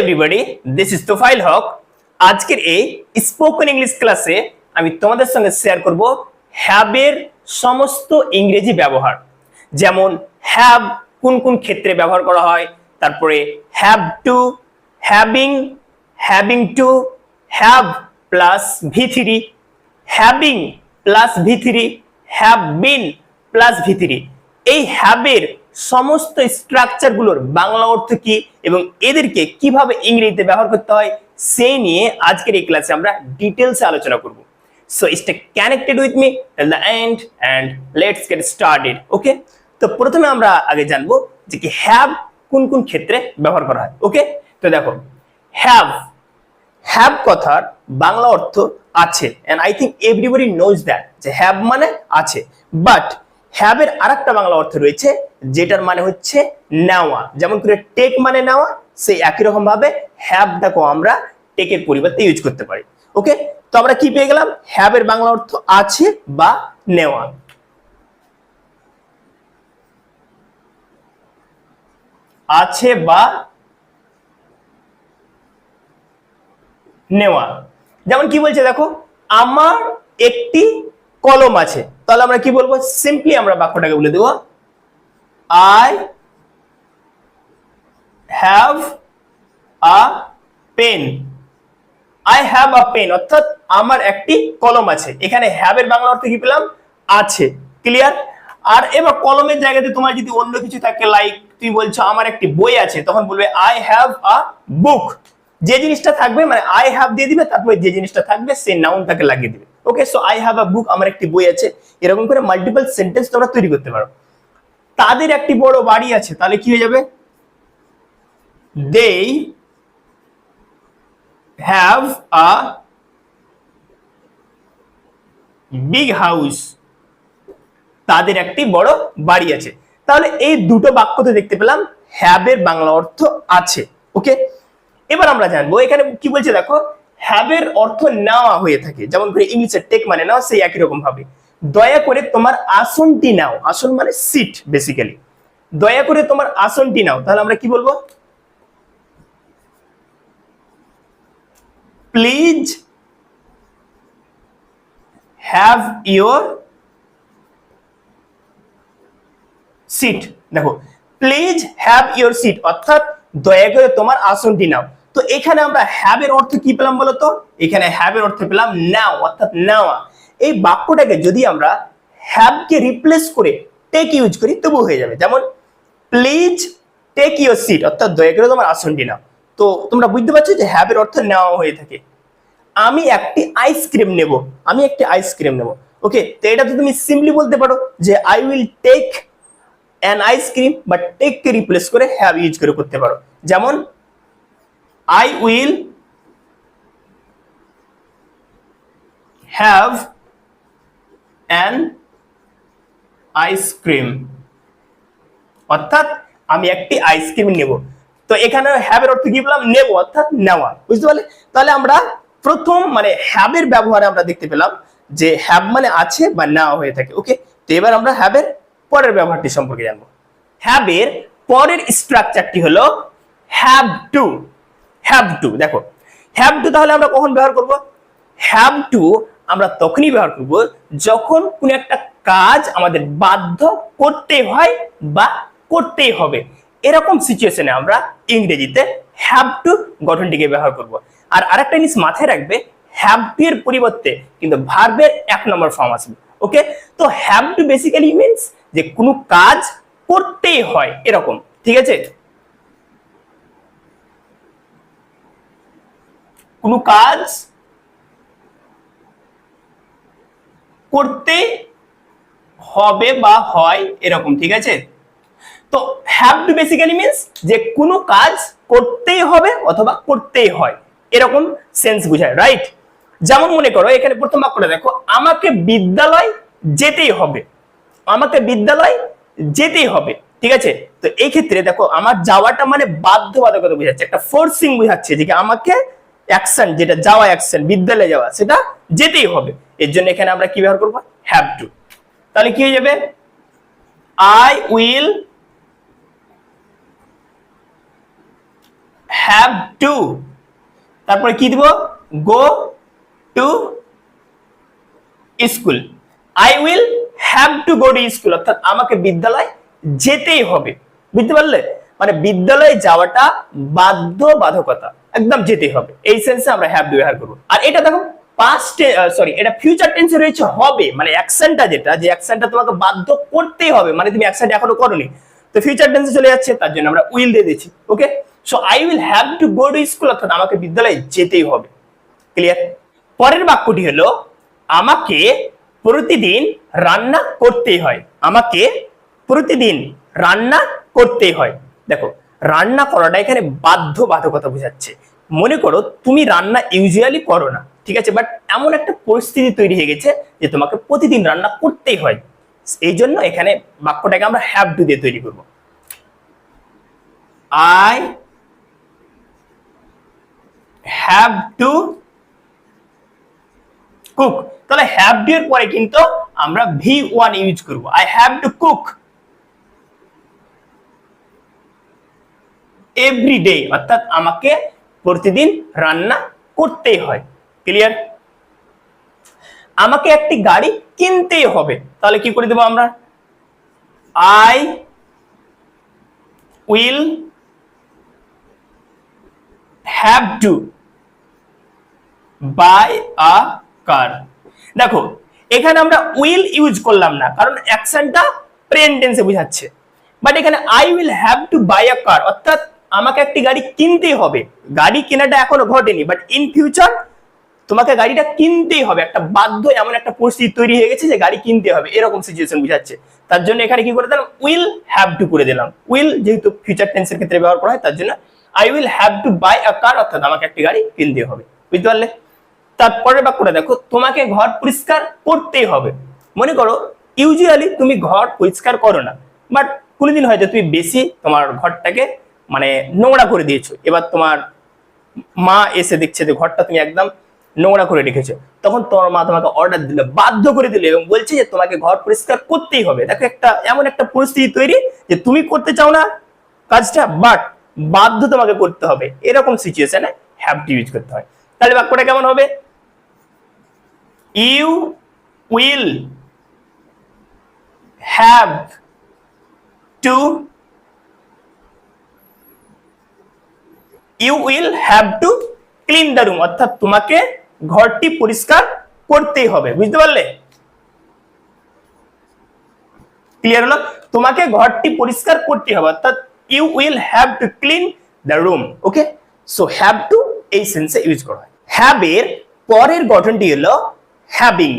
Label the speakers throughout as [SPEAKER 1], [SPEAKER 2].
[SPEAKER 1] Everybody this is Tofail Haque আজকের এই spoken English ক্লাসে আমি তোমাদের সঙ্গে শেয়ার করব হ্যাবের সমস্ত ইংরেজি ব্যবহার। যেমন হ্যাভ কোন কোন ক্ষেত্রে ব্যবহার করা হয়, তারপরে have to having having to have plus V three having plus V three have been plus V three. এই হ্যাবের সমস্ত স্ট্রাকচারগুলোর বাংলা অর্থ কি এবং এদেরকে কীভাবে ইংরেজিতে ব্যবহার করতে হয় সেই নিয়ে আজকের এই ক্লাসে আমরা ডিটেলসে আলোচনা করব। So stay connected with me the end and let's get started okay তো প্রথমে আমরা আগে জানব যে কি হ্যাভ কোন কোন ক্ষেত্রে ব্যবহার করা হয় ওকে তো দেখো হ্যাভ হ্যাভ কথার বাংলা অর্থ আছে and I think everybody knows that যে হ্যাভ মানে আছে বাট হ্যাভের আরেকটা বাংলা অর্থ রয়েছে, যেটার মানে হচ্ছে নেওয়া। যেমন করে টেক মানে নেওয়া, সেই একই রকম ভাবে হ্যাভটাকেও আমরা টেকের পরিবর্তে ইউজ করতে পারি। ওকে তো আমরা কি পেয়ে গেলাম? হ্যাভের বাংলা অর্থ আছে বা নেওয়া। আছে বা নেওয়া। যেমন কি বলছে দেখো? আমার একটি কলম আছে। তাহলে আমরা কি বলব? সিম্পলি আমরা বাক্যটাকে বলে দেবো। I have a pen I have a pen অর্থাৎ আমার একটি কলম আছে। এখানে হ্যাভ এর বাংলা অর্থ কি পেলাম? আছে। ক্লিয়ার আর এবার কলমের জায়গাতে তোমার যদি অন্য কিছু থাকে লাইক তুমি বলছো আমার একটি বই আছে, তখন বলবে আই হ্যাভ আ বুক যে জিনিসটা থাকবে মানে আই হ্যাভ দিয়ে দিবে, তারপরে যে জিনিসটা থাকবে, সেই নাউনটাকে লাগিয়ে দিবে। Okay so I have a book আমার একটি বই আছে। এরকম করে মাল্টিপল সেন্টেন্স তোমরা তৈরি করতে পারো। তাদের একটি বড় বাড়ি আছে, তাহলে কি হয়ে যাবে? They have a big house তাদের একটি বড় বাড়ি আছে। তাহলে এই দুটো বাক্য বাক্যতে দেখতে পেলাম হ্যাবের বাংলা অর্থ আছে। ওকে এবার আমরা জানব, এখানে কি বলছে দেখো? হ্যাবের অর্থ নেওয়া হয়ে থাকে। যেমন করে ইংলিশে টেক মানে নাও, সেই একই রকম ভাবে। দয়া করে তোমার আসনটি নাও। আসন মানে সিট বেসিক্যালি দয়া করে তোমার আসনটি নাও। তাহলে আমরা কি বলব? প্লিজ হ্যাভ ইয়োর সিট দেখো প্লিজ হ্যাভ ইয়োর সিট অর্থাৎ দয়া করে তোমার আসনটি নাও। তো এখানে আমরা হ্যাভ এর অর্থ কি পেলাম বলতো? এখানে হ্যাভ এর অর্থ পেলাম নাও অর্থাৎ নেওয়া এই বাক্যটাকে যদি আমরা হ্যাভ কে রিপ্লেস করে টেক ইউজ করি তবু হয়ে যাবে। যেমন প্লিজ টেক ইউর সিট অর্থাৎ দয়া করে তোমার আসনটি নাও। তো তোমরা বুঝতে পারছ যে হ্যাভ এর অর্থ নেওয়া হয়ে থাকে। আমি একটি আইসক্রিম নেব, আমি একটি আইসক্রিম নেব। ওকে তো এটা তো তুমি সিম্পলি বলতে পারো যে I will take an ice cream বা টেক কে রিপ্লেস করে হ্যাভ ইউজ করে করতে পারো। যেমন I will have an ice cream অর্থাৎ আমি একটি আইসক্রিম নেব। তো এখানে হ্যাবের অর্থ কি বললাম? নেব, অর্থাৎ নেওয়া বুঝতে পারলে? তাহলে আমরা প্রথম মানে হ্যাবের ব্যবহারে আমরা দেখতে পেলাম যে হ্যাব মানে আছে বা নেওয়া হয়ে থাকে। ওকে তো এবার আমরা হ্যাবের পরের ব্যবহারটি সম্পর্কে জানব। হ্যাবের পরের স্ট্রাকচারটি হলো হ্যাভ টু হ্যাভ টু দেখো হ্যাভ টু তাহলে আমরা কখন ব্যবহার করব? হ্যাভ টু আমরা তখনই ব্যবহার করব যখন কোনো একটা কাজ আমাদের বাধ্য করতে হয় বা করতেই হবে। এরকম সিচুয়েশনে আমরা ইংরেজিতে হ্যাভ টু গঠনটিকে ব্যবহার করব। আর আরেকটা জিনিস মাথায় রাখবে হ্যাভ টু এর পরিবর্তে কিন্তু ভার্বের এক নম্বর ফর্ম আসবে ওকে তো হ্যাভ টু বেসিক্যালি মিনস যে কোনো কাজ করতেই হয়, এরকম। ঠিক আছে? কোনো কাজ করতে হবে বা হয় এরকম, ঠিক আছে? তো হ্যাভ টু বেসিক্যালি মিনস যে কোনো কাজ করতেই হবে অথবা করতেই হয়, এরকম সেন্স বোঝায় রাইট যেমন মনে করো, এখানে প্রথম বাক্যটা দেখো, আমাকে বিদ্যালয় যেতেই হবে, আমাকে বিদ্যালয় যেতেই হবে, ঠিক আছে? তো এই ক্ষেত্রে দেখো, আমার যাওয়াটা মানে বাধ্যবাধকতা বোঝাচ্ছে, একটা ফোর্সিং বোঝাচ্ছে, যে আমাকে অ্যাকশন, যেটা যাওয়া অ্যাকশন, বিদ্যালয়ে যাওয়া, সেটা যেতেই হবে। এর জন্য এখানে আমরা কি ব্যবহার করব? হ্যাভ টু তাহলে কি হয়ে যাবে? আই উইল হ্যাভ টু তারপরে কি দিব? Go to school I will have to go to school অর্থাৎ আমাকে বিদ্যালয় যেতেই হবে। বুঝতে পারলে? মানে বিদ্যালয়ে যাওয়াটা বাধ্যবাধকতা। একদম যেতেই হবে। এই সেন্সে আমরা হ্যাভ ব্যবহার করব। আর এটা দেখো পাস্ট সরি এটা ফিউচার টেন্সে রয়েছে, হবে। মানে অ্যাকশনটা যেটা, যে অ্যাকশনটা তোমাকে বাধ্য হবে। মানে তুমি অ্যাকশনটা এখনও তো ফিউচার টেন্সে চলে যাচ্ছে, তার জন্য আমরা উইল দিয়ে okay so I will have to go to school অর্থাৎ আমাকে বিদ্যালয়ে যেতেই হবে। ক্লিয়ার পরের বাক্যটি হলো, আমাকে প্রতিদিন রান্না করতেই হয়। আমাকে প্রতিদিন রান্না করতেই হয়। দেখো, রান্না করাটা এখানে বাধ্যবাধকতা বোঝাচ্ছে। মনে করো তুমি রান্না ইউজুয়ালি করো না ঠিক আছে? বাট এমন একটা পরিস্থিতি তৈরি হয়ে গেছে যে তোমাকে প্রতিদিন রান্না করতেই হয়। এই জন্য এখানে বাক্যটাকে আমরা হ্যাভ টু দিয়ে তৈরি করব। আই হ্যাভ টু কুক তাহলে হ্যাভ টু এর পরে কিন্তু আমরা ভি ওয়ান ইউজ করব। I have to cook every day অর্থাৎ আমাকে প্রতিদিন রান্না করতেই হয়। ক্লিয়ার আমাকে একটি গাড়ি কিনতেই হবে। তাহলে কি করে দেবো আমরা? I will have to buy a car দেখো, এখানে আমরা উইল ইউজ করলাম না, কারণ অ্যাকশনটা প্রেজেন্ট টেন্সে বোঝাচ্ছে। বাট এখানে I will have to buy a car অর্থাৎ আমাকে একটি গাড়ি কিনতেই হবে। গাড়ি কেনাটা এখনও ঘটেনি বাট ইন ফিউচার তোমাকে গাড়িটা কিনতেই হবে। একটা বাধ্য এমন একটা পরিস্থিতি তৈরি হয়ে গেছে যে গাড়ি কিনতে হবে। এরকম সিচুয়েশন বুঝাচ্ছে। তার জন্য এখানে কি করে দিলাম? উইল হ্যাভ টু করে দিলাম। উইল যেহেতু ফিউচার টেন্সের ক্ষেত্রে ব্যবহার করা হয়, তার জন্য I will have to buy a car অর্থাৎ আমাকে একটি গাড়ি কিনতে হবে। বুঝতে পারলে? তারপরের বাক্যটা দেখো, তোমাকে ঘর পরিষ্কার করতেই হবে। মনে করো ইউজুয়ালি তুমি ঘর পরিষ্কার করো না বাট কোনোদিন হয়তো তুমি বেশি তোমার ঘরটাকে মানে নোংরা করে দিয়েছ। এবার তোমার মা এসে দেখছে যে ঘরটা তুমি একদম নোংরা করে রেখেছো। তখন তোমার মা তোমাকে অর্ডার দিল, বাধ্য করে দিল এবং বলছে যে তোমাকে ঘর পরিষ্কার করতেই হবে। দেখো একটা, এমন একটা পরিস্থিতি তৈরি যে তুমি করতে চাও না কাজটা বাট বাধ্য তোমাকে করতে হবে। এরকম সিচুয়েশনে হ্যাভ টু ইউজ করতে হয়। তাহলে বাক্যটা কেমন হবে? You will have to you will have to clean the room অর্থাৎ তোমাকে ঘরটি পরিষ্কার করতেই হবে। বুঝতে পারলে? ক্লিয়ার হলো? তোমাকে ঘরটি পরিষ্কার করতে হবে। অর্থাৎ you will have to clean the room okay so have to এই সেন্সে ইউজ করা। হয় হ্যাভ এর পরের গঠনটি হলো হ্যাভিং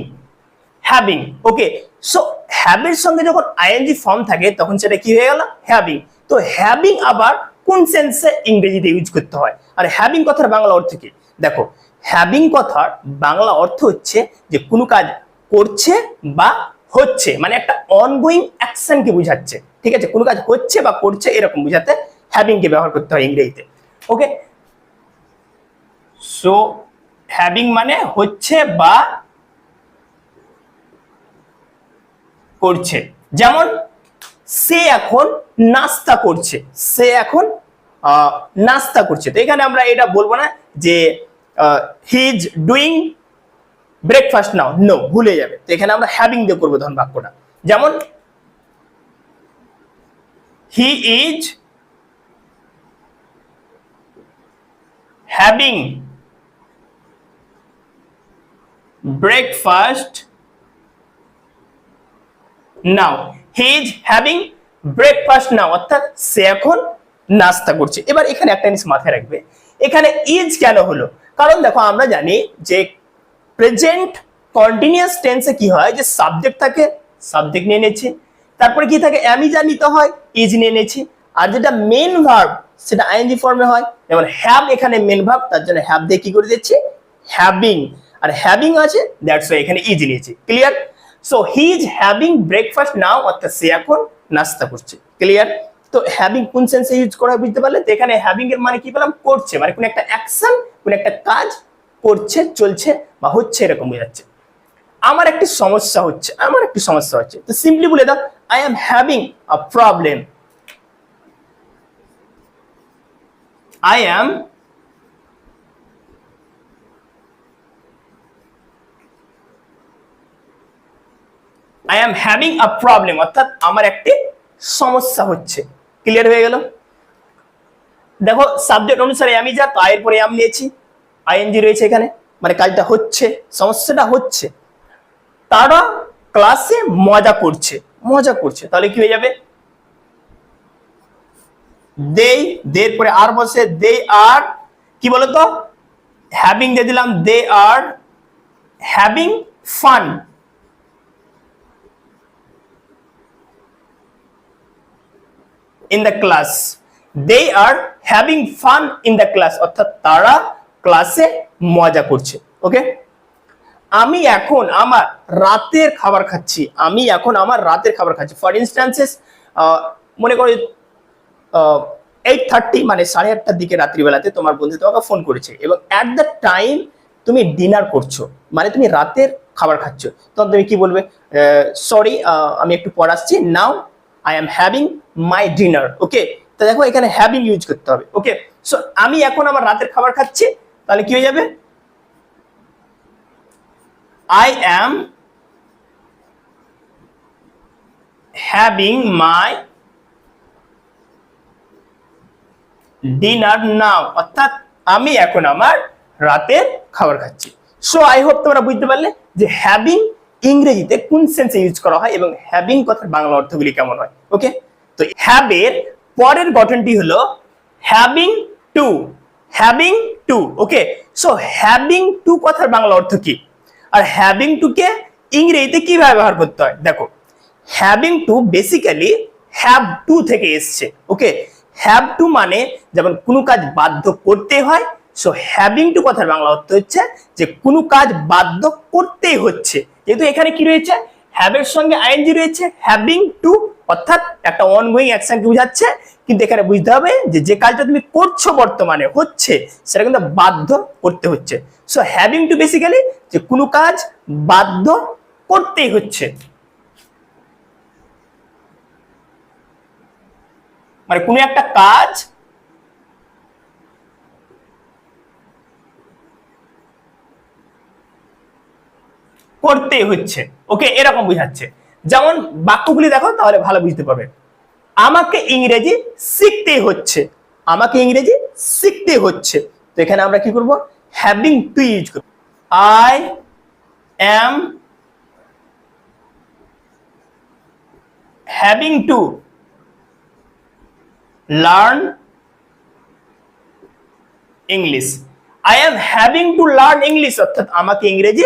[SPEAKER 1] হ্যাভিং ওকে সো হ্যাবের সঙ্গে যখন আইএনজি ফর্ম থাকে, তখন সেটা কি হয়ে গেল? হ্যাভিং তো হ্যাভিং আবার কোন সেন্সে ইংরেজিতে ইউজ করতে হয়? আর হ্যাভিং কথার বাংলা অর্থ কি? দেখো হ্যাভিং কথার বাংলা অর্থ হচ্ছে যে কোনো কাজ করছে বা হচ্ছে মানে একটা অনগোয়িং অ্যাকশনকে বোঝাচ্ছে। ঠিক আছে? কোনো কাজ হচ্ছে বা করছে এরকম বোঝাতে হ্যাভিংকে ব্যবহার করতে হয় ইংরেজিতে। ওকে সো হ্যাভিং মানে হচ্ছে বা করছে। যেমন, সে এখন নাস্তা করছে। সে এখন নাস্তা করছে। তো এখানে আমরা এটা বলব না যে he is doing breakfast now no ভুলে যাবে। তো এখানে আমরা হ্যাভিং দিয়ে করব ধন বাক্যটা। যেমন he is having breakfast now he is having breakfast now অর্থাৎ সে এখন নাস্তা করছে। এবার এখানে একটা জিনিস মাথায় রাখবে। এখানে ইজ কেন হলো? কারণ দেখো, আমরা জানি যে প্রেজেন্ট কন্টিনিউয়াস টেন্সে কি হয়? যে সাবজেক্ট থাকে সাবজেক্ট নিয়ে নিয়েছি। তারপরে কি থাকে? আমি যা নিতে হয় ইজ নিয়ে নিয়েছি। আর যেটা মেন ভার্ব সেটা আইএনজি ফর্মে হয়। যেমন হ্যাভ এখানে মেন ভার্ব তার জন্য হ্যাভ দিয়ে কি করে দিচ্ছি? হ্যাভিং আর হ্যাভিং আছে দ্যাটস ওয়াই এখানে ইজ নিয়েছি। Clear so he is having breakfast now অর্থাৎ সে এখন নাস্তা করছে। ক্লিয়ার তো হ্যাভিং কোন সেন্সে ইউজ করা বুঝতে পারলে? তো এখানে হ্যাভিং এর মানে কি পেলাম? করছে। মানে কোন একটা অ্যাকশন কোন একটা কাজ করছে, চলছে বা হচ্ছে এরকম বোঝাচ্ছে আমার একটি সমস্যা হচ্ছে, আমার একটি সমস্যা হচ্ছে। তো সিম্পলি বলে দাও I am having a problem I am I am having a problem অর্থাৎ আমার একটি সমস্যা হচ্ছে। ক্লিয়ার হয়ে গেল? দেখো সাবজেক্ট অনুসারে আমি যা আয়ের পরে আম নিয়েছি। আইএনজি রয়েছে এখানে মানে কাজটা হচ্ছে, সমস্যাটা হচ্ছে। তারা ক্লাসে মজা করছে মজা করছে। তাহলে কি হয়ে যাবে? দেই, দের পরে আর বসে দে আর, কি বলতো? হ্যাভিং দিয়ে দিলাম they are having fun in the class they are having fun in the class অর্থাৎ তারা ক্লাসে মজা করছে ওকে আমি এখন আমার রাতের খাবার খাচ্ছি, আমি এখন আমার রাতের খাবার খাচ্ছি। ফর ইনস্ট্যান্সেস মনে করো এইট থার্টি মানে সাড়ে আটটার দিকে রাত্রিবেলাতে তোমার বন্ধু তোমাকে ফোন করেছে এবং অ্যাট দ্য টাইম তুমি ডিনার করছ মানে তুমি রাতের খাবার খাচ্ছ। তখন তুমি কি বলবে? সরি আমি একটু পর আসছি। Now I am having my dinner okay তো দেখো, এখানে হ্যাভিং ইউজ করতে হবে ওকে সো আমি এখন আমার রাতের খাবার খাচ্ছি, তাহলে কি হয়ে যাবে? I am having my dinner now অর্থাৎ আমি এখন আমার রাতের খাবার খাচ্ছি। সো আই হোপ তোমরা বুঝতে পারলে যে হ্যাভিং ইংরেজিতে কোন সেন্সে ইউজ করা হয় এবং হ্যাভিং কথার বাংলা অর্থগুলি কেমন হয়? ওকে তো হ্যাবের পরের গঠনটি হলো having to having to okay so having to কথার বাংলা অর্থ কি? আর হ্যাভিং টু কে ইংরেজিতে কীভাবে ব্যবহার করতে হয়? দেখো having to basically have to থেকে এসছে ওকে হ্যাভ টু মানে যেমন কোনো কাজ বাধ্য করতে হয় সো হ্যাভিং টু কথার বাংলা অর্থ হচ্ছে যে কোনো কাজ বাধ্য করতেই হচ্ছে। যেহেতু এখানে কি রয়েছে? হ্যাভের সঙ্গে আইএনজি রয়েছে হ্যাভিং টু অর্থাৎ একটা অনগোয়িং অ্যাকশনকে বোঝাচ্ছে? কিন্তু এখানে বুঝতে হবে যে যে কাজটা তুমি করছ বর্তমানে হচ্ছে, সেটা কিন্তু বাধ্য করতে হচ্ছে। সো হ্যাভিং টু বেসিক্যালি যে কোনো কাজ বাধ্য করতেই হচ্ছে। মানে কোনো একটা কাজ করতেই হচ্ছে। ওকে? এরকম বুঝাচ্ছে। যেমন বাক্যগুলি দেখো, তাহলে ভালো বুঝতে পারবে। আমাকে ইংরেজি শিখতে হচ্ছে। আমাকে ইংরেজি শিখতে হচ্ছে। তো এখানে আমরা কি করব? হ্যাভিং টু ইউজ করব। I am having to learn English I am having to learn English অর্থাৎ আমাকে ইংরেজি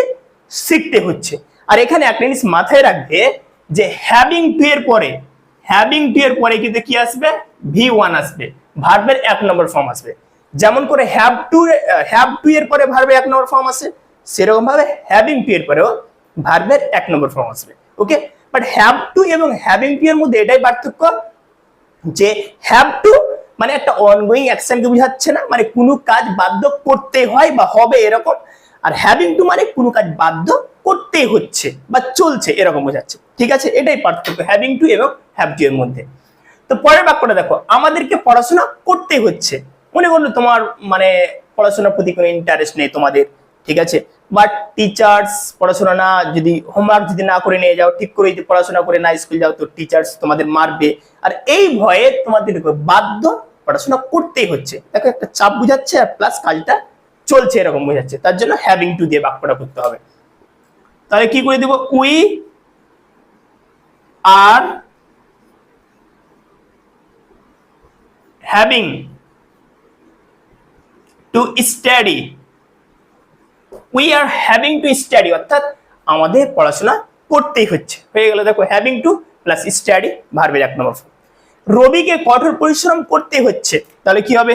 [SPEAKER 1] শিখতে হচ্ছে। আর এখানে একটা জিনিস মাথায় রাখবে যে হ্যাভিং টু এর পরে হ্যাভিং টু এর পরে কিন্তু কি আসবে? ভি ওয়ান আসবে। ভার্বের এক নম্বর ফর্ম আসবে। যেমন করে হ্যাভ টু হ্যাভ টু এর পরে ভার্বের এক নম্বর ফর্ম আসে সেরকম ভাবে হ্যাভিং টু এর পরেও ভার্বের এক নম্বর ফর্ম আসবে। ওকে বাট হ্যাভ টু এবং হ্যাভিং টু এর মধ্যে এটাই পার্থক্য যে হ্যাভ টু মানে একটা অনগোয়িং অ্যাকশনকে বোঝাচ্ছে না। মানে কোনো কাজ বাধ্য করতে হয় বা হবে এরকম আর হ্যাভিং টু মানে কোনো কাজ বাধ্য করতেই হচ্ছে বা চলছে এরকম বোঝাচ্ছে। ঠিক আছে? এটাই পার্থক্য হ্যাভিং টু এবং হ্যাভ টু এর মধ্যে। তো পরের বাক্যটা দেখো, আমাদেরকে পড়াশোনা করতে হচ্ছে। মনে করল তোমার মানে পড়াশোনার প্রতি কোনো ইন্টারেস্ট নেই তোমাদের, ঠিক আছে? বাট টিচার্স পড়াশোনা না, যদি হোমওয়ার্ক যদি না করে নিয়ে যাও, ঠিক করে যদি পড়াশোনা করে না স্কুল যাও, তো টিচার্স তোমাদের মারবে। আর এই ভয়ে তোমাদের বাধ্য পড়াশোনা করতেই হচ্ছে। দেখো একটা চাপ বুঝাচ্ছে আর প্লাস কাজটা চলছে এরকম বোঝাচ্ছে তার জন্য হ্যাভিং টু দিয়ে বাক্যটা করতে হবে। তাহলে কি করে দেব? We are having to study we are having to study অর্থাৎ আমাদের পড়াশোনা করতেই হচ্ছে। হয়ে গেল দেখো হ্যাভিং টু প্লাস স্টাডি ভার্বের এক নম্বর রবিকে কঠোর পরিশ্রম করতে হচ্ছে, তাহলে কি হবে?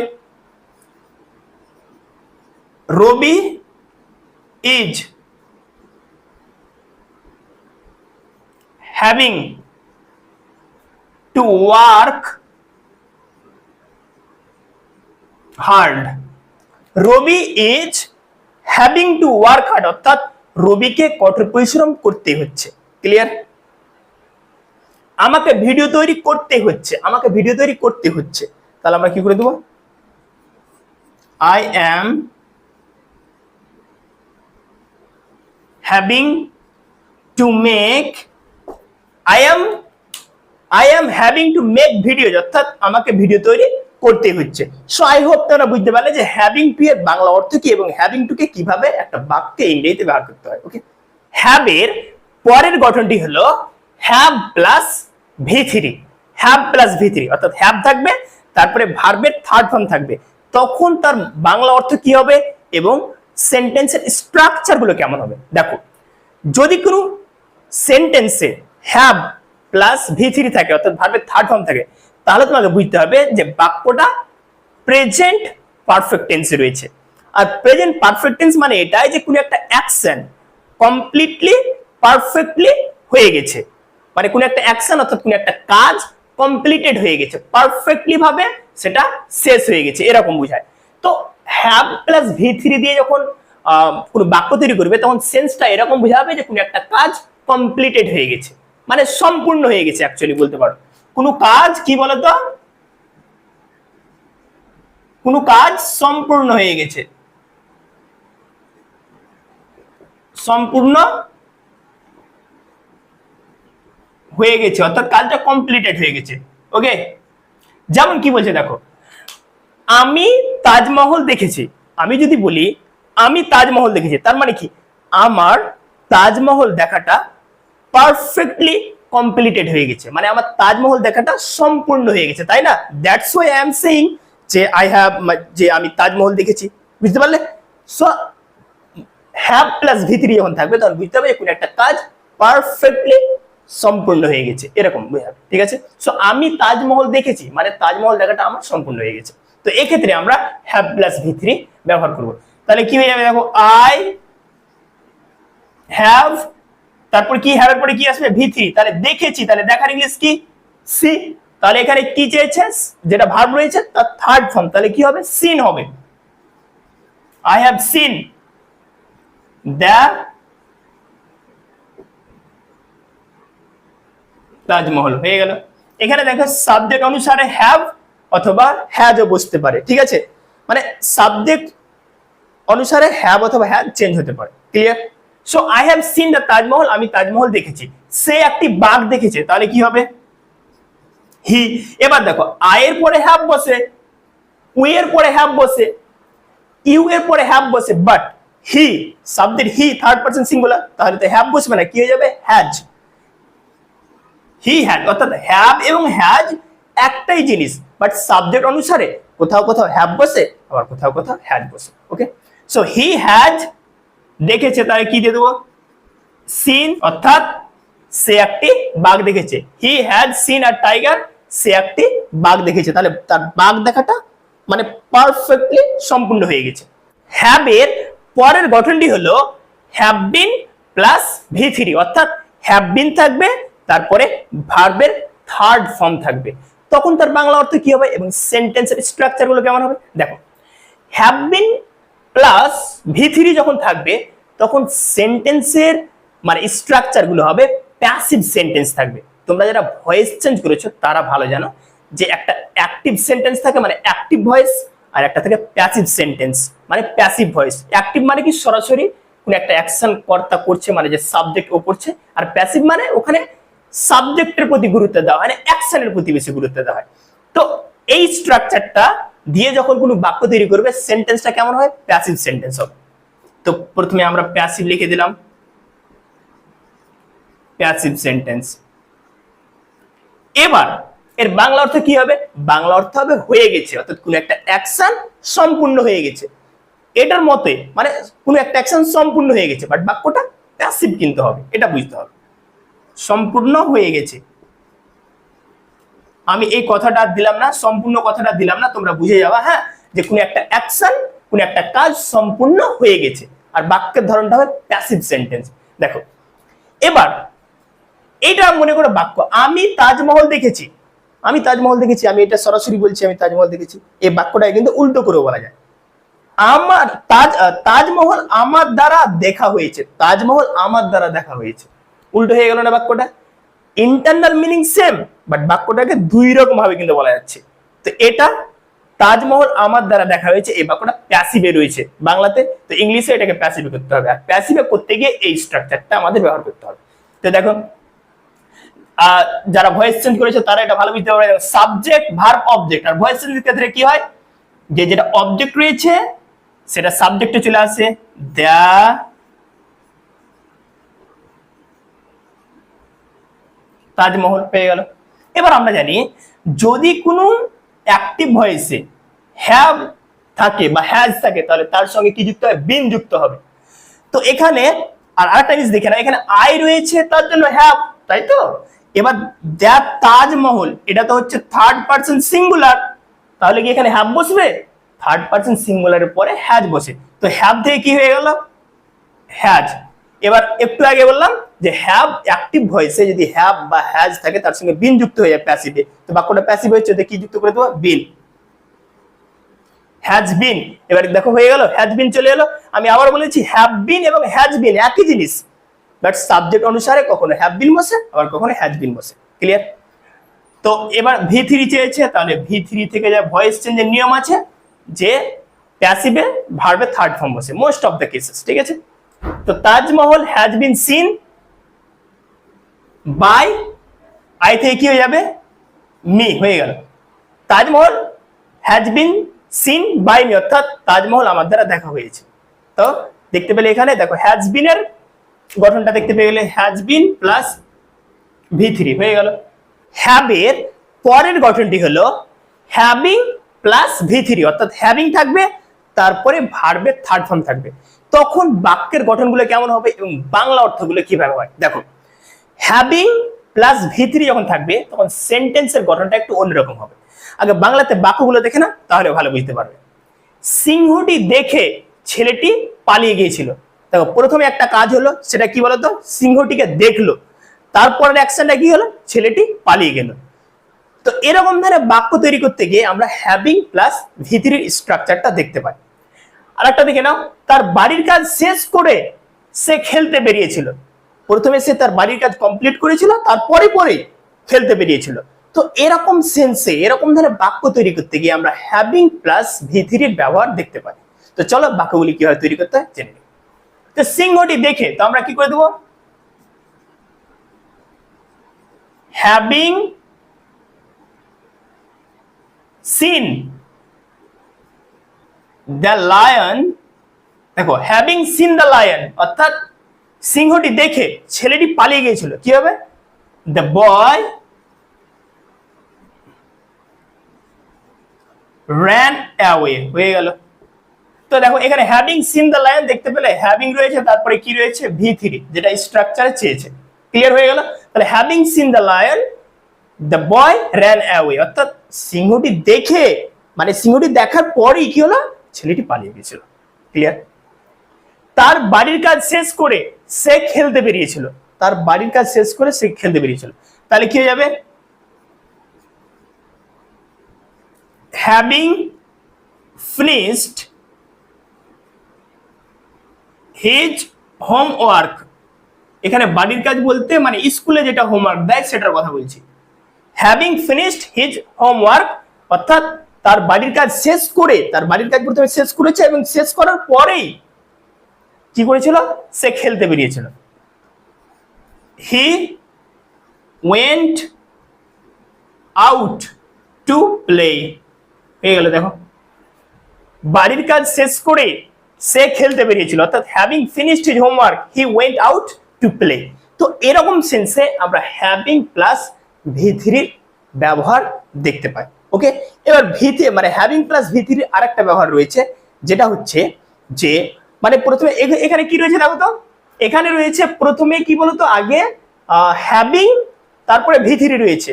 [SPEAKER 1] Ravi is having to work hard. Ravi is having to work hard অর্থাৎ রবিকে কঠোর পরিশ্রম করতে হচ্ছে। ক্লিয়ার আমাকে ভিডিও তৈরি করতে হচ্ছে, আমাকে ভিডিও তৈরি করতে হচ্ছে। তাহলে আমরা কি করে দেবো? I am having to make I am I am having to make video অর্থাৎ আমাকে ভিডিও তৈরি করতে হচ্ছে। সো আই হোপ তোমরা বুঝতে পারলে যে হ্যাভিং টু এর বাংলা অর্থ কি এবং হ্যাভিং টু কে কীভাবে একটা বাক্যে ইংরেজিতে ব্যবহার করতে হয় ওকে হ্যাভ এর পরের গঠনটি হলো have plus V three have plus V three অর্থাৎ হ্যাভ থাকবে, তারপরে ভার্বের থার্ড ফর্ম থাকবে। তখন তার বাংলা অর্থ কি হবে এবং সেন্টেন্সের স্ট্রাকচারগুলো কেমন হবে? দেখো, যদি কোনো সেন্টেন্সে হ্যাভ প্লাস ভি থ্রি থাকে, অর্থাৎ ভার্বের থার্ড ফর্ম থাকে, তাহলে তোমাকে বুঝতে হবে যে বাক্যটা প্রেজেন্ট পারফেক্ট টেন্সে রয়েছে। আর প্রেজেন্ট পারফেক্ট টেন্স মানে এটাই যে কোনো একটা অ্যাকশন কমপ্লিটলি পারফেক্টলি হয়ে গেছে। মানে কোনো একটা অ্যাকশন অর্থাৎ কোনো একটা কাজ কমপ্লিটেড হয়ে গেছে। পারফেক্টলি ভাবে সেটা শেষ হয়ে গেছে, এরকম বোঝায়। তো হ্যাভ প্লাস ভি থ্রি দিয়ে যখন কোনো বাক্য তৈরি করবে, তখন সেন্সটা এরকম বোঝাবে যে কোনো একটা কাজ কমপ্লিটেড হয়ে গেছে। মানে সম্পূর্ণ হয়ে গেছে অ্যাকচুয়ালি বলতে পারো। কোনো কাজ কি বলতো? কোনো কাজ সম্পূর্ণ হয়ে গেছে। সম্পূর্ণ হয়ে গেছে, অর্থাৎ কাজটা কমপ্লিটেড হয়ে গেছে। ওকে যেমন কি বলছে দেখো আমি তাজমহল দেখেছি। আমি যদি বলি, আমি তাজমহল দেখেছি, তার মানে কি? আমার তাজমহল দেখাটা পারফেক্টলি কমপ্লিটেড হয়ে গেছে। মানে আমার তাজমহল দেখাটা সম্পূর্ণ হয়ে গেছে, তাই না? That's why I am saying যে আই হ্যাভ যে আমি তাজমহল দেখেছি। বুঝতে পারলে? সো হ্যাভ প্লাস ভিতরি যখন থাকবে, তখন বুঝতে হবে কোনো একটা কাজ পারফেক্টলি সম্পূর্ণ হয়ে গেছে। এরকম, ঠিক আছে? সো আমি তাজমহল দেখেছি মানে তাজমহল দেখাটা আমার সম্পূর্ণ হয়ে গেছে। তো এক্ষেত্রে আমরা হ্যাভ প্লাস ভিতরি ব্যবহার করব। তাহলে কি হয়ে যাবে দেখো আই হ্যাভ তারপর কি হ্যাভ পরে কি আসবে? ভি থ্রি তাহলে দেখেছি, তাহলে দেখার ইংলিশ কি? সি তাহলে এখানে কি চেয়েছে? যেটা ভার্ব রয়েছে, তার থার্ড ফর্ম তাহলে কি হবে? সিন হবে। I have seen Taj Mahal. হয়ে গেল। এখানে দেখো সাবজেক্ট অনুসারে হ্যাভ অথবা হ্যাজও বসতে পারে, ঠিক আছে? মানে সাবজেক্ট অনুসারে হ্যাভ অথবা হ্যাভ চেঞ্জ হতে পারে clear so I have seen the Taj Mahal, আমি তাজমহল দেখেছি। সে একটি বাঘ দেখেছে, তাহলে কি হবে? হি এবার দেখো আয়ের পরে হ্যাভ বসে উই এর পরে বসে ইউ এর পরে হ্যাভ বসে but he subject he third person singular তাহলে তো হ্যাভ বসবে না, কি হয়ে যাবে? হ্যাজ হি হ্যাড অর্থাৎ হ্যাভ এবং হ্যাজ একটাই জিনিস বাট সাবজেক্ট অনুসারে কোথাও কোথাও হ্যাভ বসে, আবার কোথাও কোথাও হ্যাজ বসে ওকে সো হি হ্যাজ দেখেছে, তাহলে কি দিয়ে দেবো? সিন অর্থাৎ সে একটি বাঘ দেখেছে। He has seen a tiger সে একটি বাঘ দেখেছে। তাহলে তার বাঘ দেখাটা মানে পারফেক্টলি সম্পূর্ণ হয়ে গেছে। হ্যাভ এর পরের গঠনটি হলো have been plus V three অর্থাৎ হ্যাভ বিন থাকবে, তারপরে ভার্বের থার্ড ফর্ম থাকবে। তখন তার বাংলা অর্থ কি হবে এবং সেন্টেন্সের স্ট্রাকচারগুলো কেমন হবে? দেখো have been plus V three যখন থাকবে, তখন সেন্টেন্সের মানে স্ট্রাকচারগুলো হবে প্যাসিভ সেন্টেন্স থাকবে। তোমরা যারা ভয়েস চেঞ্জ করেছ, তারা ভালো জানো যে একটা অ্যাক্টিভ সেন্টেন্স থাকে মানে অ্যাক্টিভ ভয়েস আর একটা থাকে প্যাসিভ সেন্টেন্স মানে প্যাসিভ ভয়েস অ্যাক্টিভ মানে কি? সরাসরি কোন একটা অ্যাকশন কর্তা করছে মানে যে সাবজেক্ট ও করছে, আর প্যাসিভ মানে ওখানে সাবজেক্টের প্রতি গুরুত্ব দেওয়া হয় না অ্যাকশনের প্রতি বেশি গুরুত্ব দেওয়া হয়। তো এই স্ট্রাকচারটা দিয়ে যখন কোনো বাক্য তৈরি করবে সেন্টেন্সটা কেমন হয়? প্যাসিভ সেন্টেন্স হবে। তো প্রথমে আমরা প্যাসিভ লিখে দিলাম। প্যাসিভ সেন্টেন্স এবার, এর বাংলা অর্থ কি হবে? বাংলা অর্থ হবে হয়ে গেছে, অর্থাৎ কোনো একটা অ্যাকশন সম্পূর্ণ হয়ে গেছে। এটার মতে মানে কোনো একটা অ্যাকশন সম্পূর্ণ হয়ে গেছে বাট বাক্যটা প্যাসিভ কিন্তু হবে, এটা বুঝতে হবে। সম্পূর্ণ হয়ে গেছে। আমি এই কথাটা দিলাম না, সম্পূর্ণ কথাটা দিলাম না, তোমরা বুঝে যাবা হ্যাঁ? যে কোনো একটা অ্যাকশন কোনো একটা কাজ সম্পূর্ণ হয়ে গেছে। আর বাক্যের ধরনটা হবে প্যাসিভ সেন্টেন্স দেখো, এবার এটা মনে করো বাক্য। আমি তাজমহল দেখেছি। আমি তাজমহল দেখেছি, আমি এটা সরাসরি বলছি, আমি তাজমহল দেখেছি। এই বাক্যটা কিন্তু উল্টো করে বলা যায়। আমার তাজ তাজমহল আমার দ্বারা দেখা হয়েছে। তাজমহল আমার দ্বারা দেখা হয়েছে। উল্টো হয়ে গেল না বাক্যটা? ইন্টারনাল মিনিং সেম বাট বাক্যটাকে দুই রকম ভাবে কিন্তু বলা যাচ্ছে। তো এটা তাজমহল আমার দ্বারা দেখা হয়েছে, এই বাক্যটা প্যাসিভে রয়েছে বাংলাতে। তো ইংলিশে এটাকে প্যাসিভে করতে হবে। আর প্যাসিভে করতে গিয়ে এই স্ট্রাকচারটা আমাদের ব্যবহার করতে হবে। তো দেখো যারা ভয়েস চেঞ্জ করেছে, তারা এটা ভালো বুঝতে পারবে। সাবজেক্ট ভার্ব অবজেক্ট আর ভয়েস চেঞ্জের ক্ষেত্রে কি হয়? যে যেটা অবজেক্ট রয়েছে, সেটা সাবজেক্টে চলে আসে। দ্য তাজমহল পেয়ে গেল। এবার আমরা জানি, যদি কোনো অ্যাক্টিভ ভয়েসে হ্যাভ থাকে বা হ্যাজ থাকে, তাহলে তার সঙ্গে কি যুক্ত হবে বিন যুক্ত হবে। তো এখানে, আর আরেকটা জিনিস দেখে না এখানে আই রয়েছে, তার জন্য হ্যাভ তাই তো? এবার দ্য তাজমহল, এটা তো হচ্ছে থার্ড পার্সন সিঙ্গুলার তাহলে কি এখানে হ্যাভ বসবে? থার্ড পার্সন সিঙ্গুলারের পরে হ্যাজ বসে। তো হ্যাভ থেকে কি হয়ে গেল? হ্যাজ এবার একটু আগে বললাম যে হ্যাভ অ্যাক্টিভ ভয়েসে যদি হ্যাভ বা হ্যাজ থাকে, তার সঙ্গে বিন যুক্ত হয়ে যায় প্যাসিভে তো বাক্যটা প্যাসিভ হয়েছে কি যুক্ত করে দেবো? বিন হ্যাজ বিন এবার দেখো হয়ে গেল হ্যাজ বিন চলে এলো। আমি আবার বলেছি হ্যাভ বিন এবং হ্যাজ বিন একই জিনিস। বাট সাবজেক্ট অনুসারে কখনো হ্যাভ বিন বসে, আবার কখনো হ্যাজ বিন বসে। ক্লিয়ার তো এবার ভি থ্রি চেয়েছে, তাহলে ভি থ্রি থেকে যা ভয়েস চেঞ্জের নিয়ম আছে, যে প্যাসিভে ভার্বে থার্ড ফর্ম বসে মোস্ট অফ দ্য কেসেস ঠিক আছে? তো Taj Mahal has been seen by I থেকে কি হয়ে যাবে মি হয়ে গেল Taj Mahal has been seen by me অর্থাৎ তাজমহল আমার দ্বারা দেখা হয়েছে তো দেখতে পেলে এখানে দেখো হ্যাজ বিনের গঠনটা দেখতে পেয়ে গেলে has been plus V three হয়ে গেল হ্যাবের পরের গঠনটি হলো হ্যাভিং প্লাস ভি থ্রি অর্থাৎ হ্যাভিং থাকবে তারপরে ভার্বের থার্ড ফর্ম থাকবে তখন বাক্যের গঠনগুলো কেমন হবে এবং বাংলা অর্থগুলো কীভাবে হয়? দেখো হ্যাভিং প্লাস ভি থ্রি যখন থাকবে, তখন সেন্টেন্সের গঠনটা একটু অন্যরকম হবে। আগে বাংলাতে বাক্যগুলো দেখে না তাহলে ভালো বুঝতে পারবে। সিংহটি দেখে ছেলেটি পালিয়ে গিয়েছিল। দেখো, প্রথমে একটা কাজ হলো, সেটা কি বলতো? সিংহটিকে দেখল। তারপরের অ্যাকশনটা কি হলো? ছেলেটি পালিয়ে গেল। তো এরকম ধরনের বাক্য তৈরি করতে গিয়ে আমরা হ্যাভিং প্লাস ভিতরির স্ট্রাকচারটা দেখতে পাই। আর একটা দেখে নাও, তার বাড়ির কাজ শেষ করে সে খেলতে বেরিয়েছিল। প্রথমে সে তার বাড়ির কাজ কমপ্লিট করেছিল, তারপরে পরে খেলতে বেরিয়েছিল। তো এরকম সেন্সে এরকম ধরনের বাক্য তৈরি করতে গিয়ে আমরা হ্যাভিং প্লাস ভিথিরির ব্যবহার দেখতে পাই। তো চলো বাক্যগুলি কীভাবে তৈরি করতে হয় জেনে তো সিংহটি দেখে, তো আমরা কি করে দেবো? হ্যাভিং সিন দ্য লায়ন দেখো হ্যাভিং সিন দ্য লায়ন অর্থাৎ সিংহটি দেখে ছেলেটি পালিয়ে গিয়েছিল, কি হবে? দ্য বয় র্যান অ্যাওয়ে হয়ে গেল। তো দেখো, এখানে হ্যাভিং সিন দ্য লায়ন দেখতে পেলে হ্যাভিং রয়েছে, তারপরে কি রয়েছে? ভি থ্রি যেটা স্ট্রাকচারে চেয়েছে। ক্লিয়ার হয়ে গেল? তাহলে having seen the lion the boy ran away অর্থাৎ সিংহটি দেখে মানে সিংহটি দেখার পরেই কি হলো? ছেলেটি পালিয়ে গিয়েছিল। ক্লিয়ার তার বাড়ির কাজ শেষ করে সে খেলতে বেরিয়েছিল। তার বাড়ির কাজ শেষ করে সে খেলতে বেরিয়েছিল। তাহলে কি হয়ে যাবে? হ্যাভিং ফিনিশড হিজ হোমওয়ার্ক এখানে বাড়ির কাজ বলতে মানে স্কুলে যেটা হোমওয়ার্ক দেয় সেটার কথা বলছি। হ্যাভিং ফিনিশড হিজ হোমওয়ার্ক অর্থাৎ তার বাড়ির কাজ শেষ করে, তার বাড়ির কাজ প্রথমে শেষ করেছে এবং শেষ করার পরেই কি করেছিল? সে খেলতে বেরিয়েছিল। He went out to play হয়ে গেল দেখো। বাড়ির কাজ শেষ করে সে খেলতে বেরিয়েছিল। অর্থাৎ having finished his homework he went out to play তো এরকম সেন্সে আমরা হ্যাভিং প্লাস ভি ব্যবহার দেখতে পাই। ওকে এবার ভিতে মানে হ্যাভিং প্লাস ভি থ্রির আরেকটা ব্যবহার রয়েছে, যেটা হচ্ছে যে মানে প্রথমে এখানে কি রয়েছে দেখো তো? এখানে রয়েছে প্রথমে কি বলতো? আগে হ্যাভিং তারপরে ভি থ্রি রয়েছে।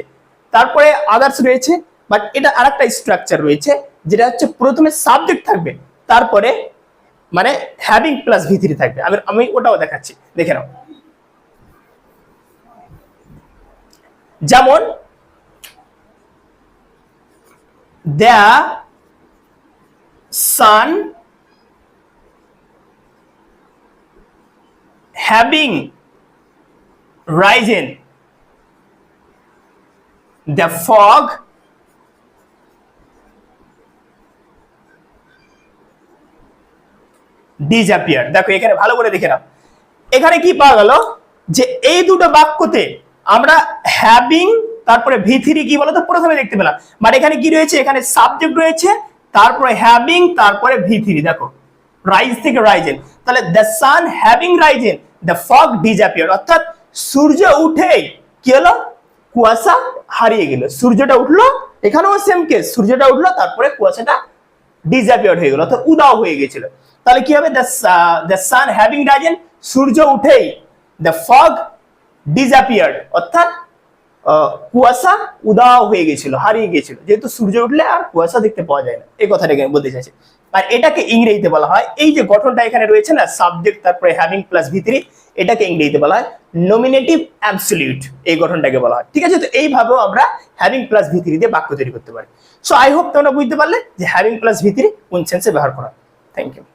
[SPEAKER 1] তারপরে আদার্স রয়েছে বাট এটা আরেকটা স্ট্রাকচার রয়েছে, যেটা হচ্ছে প্রথমে সাবজেক্ট থাকবে, তারপরে মানে হ্যাভিং প্লাস ভি থ্রি থাকবে। আমি আমি ওটাও দেখাচ্ছি, দেখে নাও। যেমন the son having risen the fog disappeared দেখো, এখানে ভালো করে দেখে নাও। এখানে কি পাওয়া গেল? যে এই দুটো বাক্যতে আমরা হ্যাভিং তারপরে ভি থ্রি কি বলতো? প্রথমে দেখতে পেলাম। বাট এখানে কি রয়েছে? এখানে সাবজেক্ট রয়েছে, তারপরে হ্যাভিং তারপরে ভি থ্রি দেখো রাইজ থেকে রাইজেন তাহলে the sun having risen the fog disappear অর্থাৎ সূর্য উঠে কি হলো? কুয়াশা হারিয়ে গেল। সূর্যটা উঠল, এখানেও সেম কেস সূর্যটা উঠল, তারপরে কুয়াশাটা ডিসঅ্যাপিয়ার হয়ে গেল, অর্থাৎ উদাও হয়ে গেছিল। তাহলে কি হবে? দ্য সান হ্যাভিং রাইজেন সূর্য উঠেই দ্য ফগ ডিসঅ্যাপিয়ার্ড অর্থাৎ কুয়াশা উদাও হয়ে গেছিল, হারিয়ে গেছিল। যেহেতু সূর্য উঠলে আর কুয়াশা দেখতে পাওয়া যায় না। এই কথাটা এখানে বলতে চাইছে। আর এটাকে ইংরেজিতে বলা হয়, এই যে গঠনটা এখানে রয়েছে না সাবজেক্ট তারপরে হ্যাভিং প্লাস ভিতরি এটাকে ইংরেজিতে বলা হয় নমিনেটিভ অ্যাবসলিউট এই গঠনটাকে বলা হয়। ঠিক আছে? তো এইভাবেও আমরা হ্যাভিং প্লাস ভিতরি দিয়ে বাক্য তৈরি করতে পারি। সো আই হোপ তোমরা বুঝতে পারলে যে হ্যাভিং প্লাস ভিতরি কোন সেন্সে ব্যবহার করা থ্যাংক ইউ